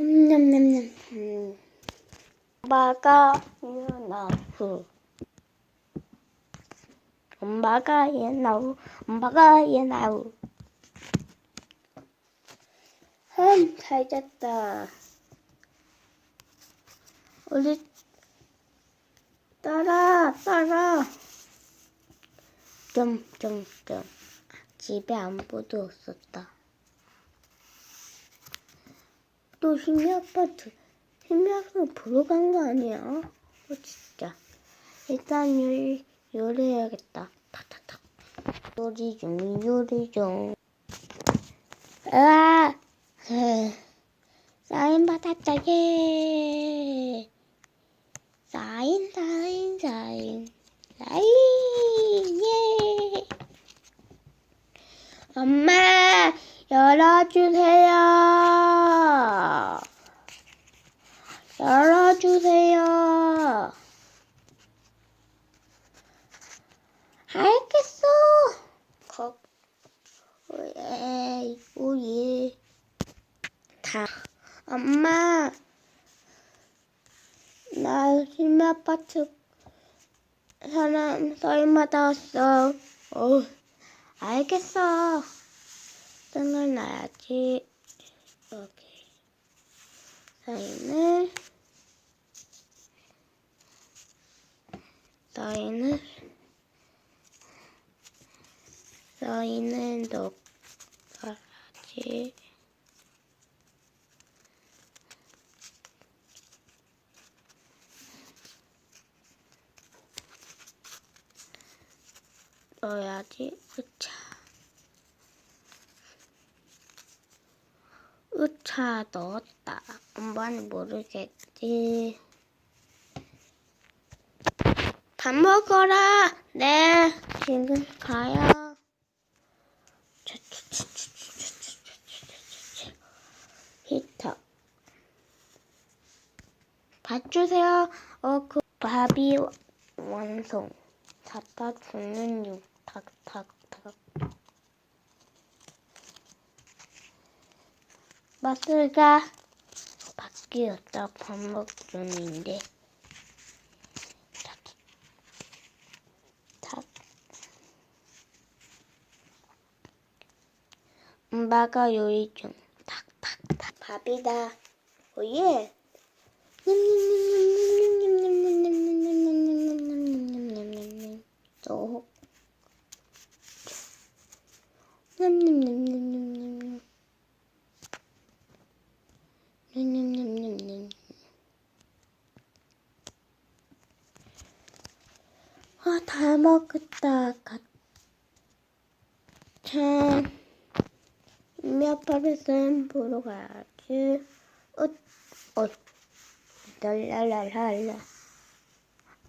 냠냠냠냠. 음. 엄마가 얘나후. 엄마가 얘나후. 엄마가 얘나후. 음, 잘 잤다. 우리 따라 따라. 점점점. 집에 아무도 없었다. 또 힘이 아파트 힘이 아파 보러 간 거 아니야? 어 진짜. 일단 요리 요리해야겠다. 탁탁탁. 요리 중 요리 중. 아, 으, 사인 받았다 예 사인 사인 사인. 사인! 예! 엄마 열어주세요. 열어주세요. 알겠어. 거, 예, 오예. 다. 엄마, 나 심해 아파트 사람 서인마다 왔어. 어, 알겠어. 등을 놔야지. 여기 사인을 사인을 사인을 넣어야지. 넣어야지. 으차. 으 차 넣었다. 엄마는 모르겠지. 밥 먹어라. 네, 지금 가요. 히터. 밥 주세요. 어, 그 밥이 완성. 닫다 주는 육. 탁, 탁, 탁. 마스가 바뀌었다. 밥 탁. 엄마가 요리 중. 탁, 탁, 탁. 밥이다. 오예. 냠냠 다 먹었다. 가. 참, 몇 발에선 보러 가야지. 어, 어, 랄랄랄랄라.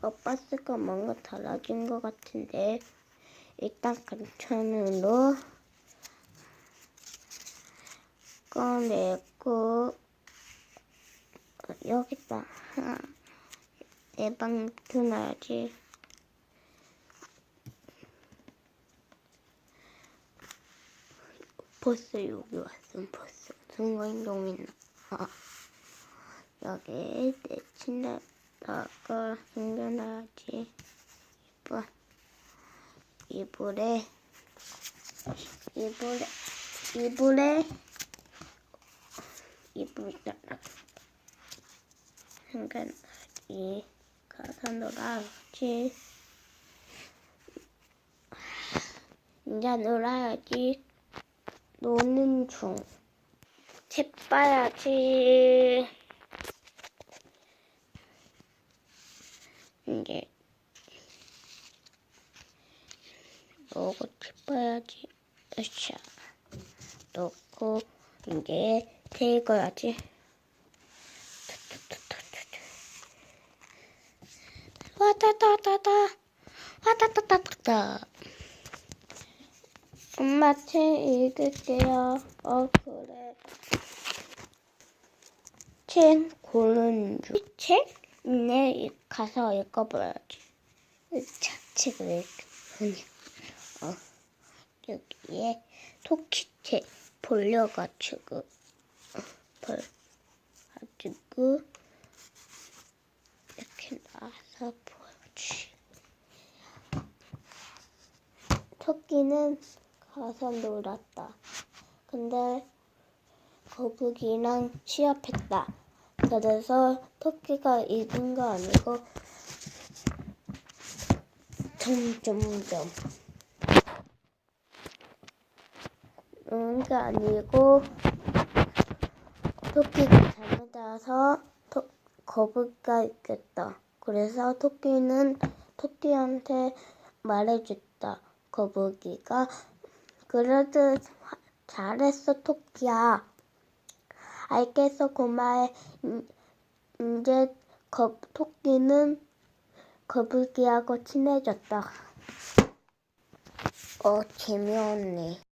어, 바스가 뭔가 달라진 것 같은데. 일단 간편으로 꺼내고, 어, 여기다. 내방 놔야지. 벌써 여기 왔음 벌써 순간이동 있나. 아, 여기 내 침대다가 숨겨놔야지. 이불 이불에 이불에 이불에 이불에다가 숨겨놔야지. 가서 놀아야지. 이제 놀아야지 노는 중. 재빠야지. 이제 넣고 재빠야지. 으쌰. 넣고 이제 데거야지 와따따따따 와따따따따 엄마 책 읽을게요. 어 그래. 책 고르는 중. 책? 네, 가서 읽어봐야지. 자, 책을 읽으니. 어, 여기에 토끼책 볼려가지고 어, 볼 그리고 이렇게 놔서 보여주지. 토끼는 가서 놀았다. 근데 거북이랑 시합했다. 그래서 토끼가 이긴 거 아니고 점점점 이게 아니고 토끼가 잘못해서 토, 거북이가 이겼다. 그래서 토끼는 토끼한테 말해줬다. 거북이가 그래도 화- 잘했어 토끼야. 알겠어 고마해. 음, 이제 거, 토끼는 거북이하고 친해졌다. 어 재미없네.